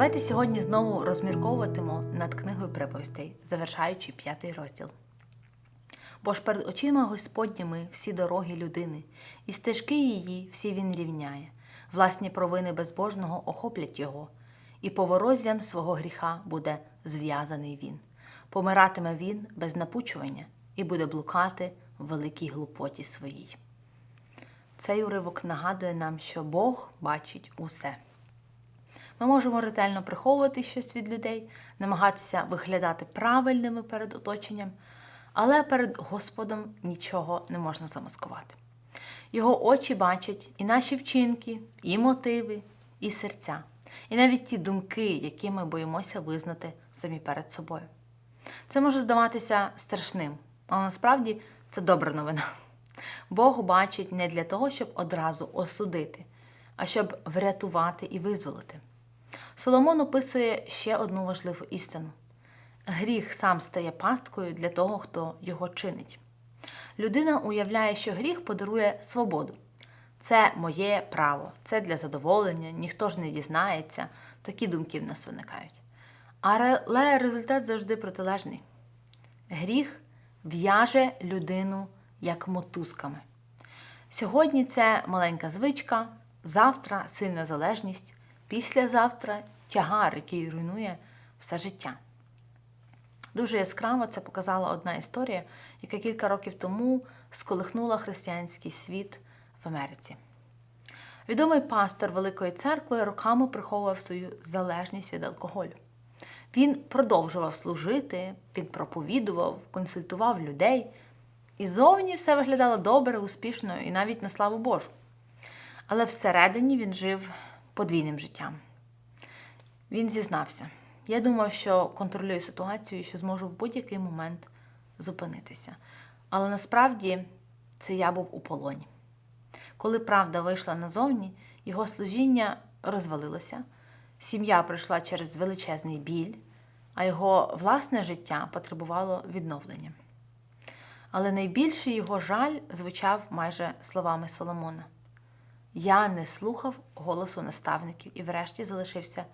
Давайте сьогодні знову розмірковуватимо над книгою приповістей, завершаючи п'ятий розділ. Бо ж перед очима Господніми всі дороги людини, і стежки її всі він рівняє, власні провини безбожного охоплять його, і поворозям свого гріха буде зв'язаний він. Помиратиме він без напучування і буде блукати в великій глупоті своїй. Цей уривок нагадує нам, що Бог бачить усе. Ми можемо ретельно приховувати щось від людей, намагатися виглядати правильними перед оточенням, але перед Господом нічого не можна замаскувати. Його очі бачать і наші вчинки, і мотиви, і серця, і навіть ті думки, які ми боїмося визнати самі перед собою. Це може здаватися страшним, але насправді це добра новина. Бог бачить не для того, щоб одразу осудити, а щоб врятувати і визволити. Соломон описує ще одну важливу істину: гріх сам стає пасткою для того, хто його чинить. Людина уявляє, що гріх подарує свободу. Це моє право, це для задоволення, ніхто ж не дізнається, такі думки в нас виникають. Але результат завжди протилежний. Гріх в'яже людину як мотузками. Сьогодні це маленька звичка, завтра сильна залежність, післязавтра тягар, який руйнує все життя. Дуже яскраво це показала одна історія, яка кілька років тому сколихнула християнський світ в Америці. Відомий пастор Великої церкви роками приховував свою залежність від алкоголю. Він продовжував служити, він проповідував, консультував людей, і зовні все виглядало добре, успішно і навіть на славу Божу. Але всередині він жив подвійним життям. Він зізнався. Я думав, що контролюю ситуацію і що зможу в будь-який момент зупинитися. Але насправді це я був у полоні. Коли правда вийшла назовні, його служіння розвалилося, сім'я пройшла через величезний біль, а його власне життя потребувало відновлення. Але найбільший його жаль звучав майже словами Соломона: Я не слухав голосу наставників і врешті залишився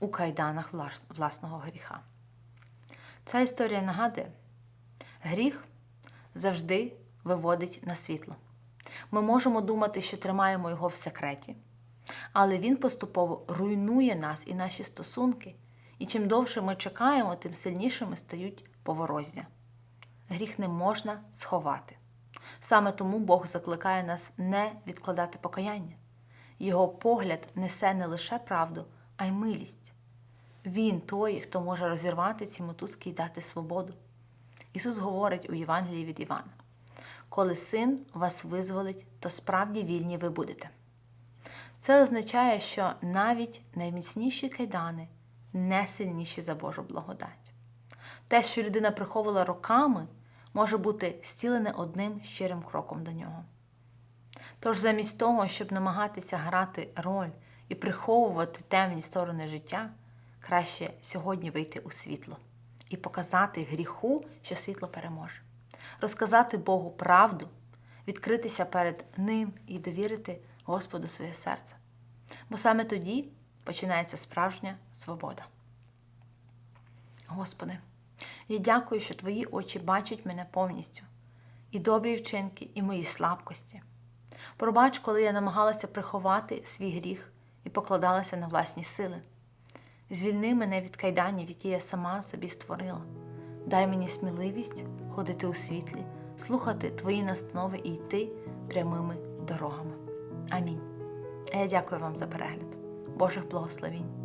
у кайданах власного гріха. Ця історія нагадує, гріх завжди виводить на світло. Ми можемо думати, що тримаємо його в секреті, але він поступово руйнує нас і наші стосунки, і чим довше ми чекаємо, тим сильнішими стають повороззя. Гріх не можна сховати. Саме тому Бог закликає нас не відкладати покаяння. Його погляд несе не лише правду, а й милість. Він той, хто може розірвати ці мотузки і дати свободу. Ісус говорить у Євангелії від Івана: коли син вас визволить, то справді вільні ви будете. Це означає, що навіть найміцніші кайдани не сильніші за Божу благодать. Те, що людина приховувала роками, може бути зцілене одним щирим кроком до нього. Тож, замість того, щоб намагатися грати роль і приховувати темні сторони життя, краще сьогодні вийти у світло і показати гріху, що світло переможе, розказати Богу правду, відкритися перед Ним і довірити Господу своє серце. Бо саме тоді починається справжня свобода. Господи, я дякую, що Твої очі бачать мене повністю, і добрі вчинки, і мої слабкості. Пробач, коли я намагалася приховати свій гріх і покладалася на власні сили. Звільни мене від кайданів, які я сама собі створила. Дай мені сміливість ходити у світлі, слухати Твої настанови і йти прямими дорогами. Амінь. А я дякую вам за перегляд. Божих благословінь!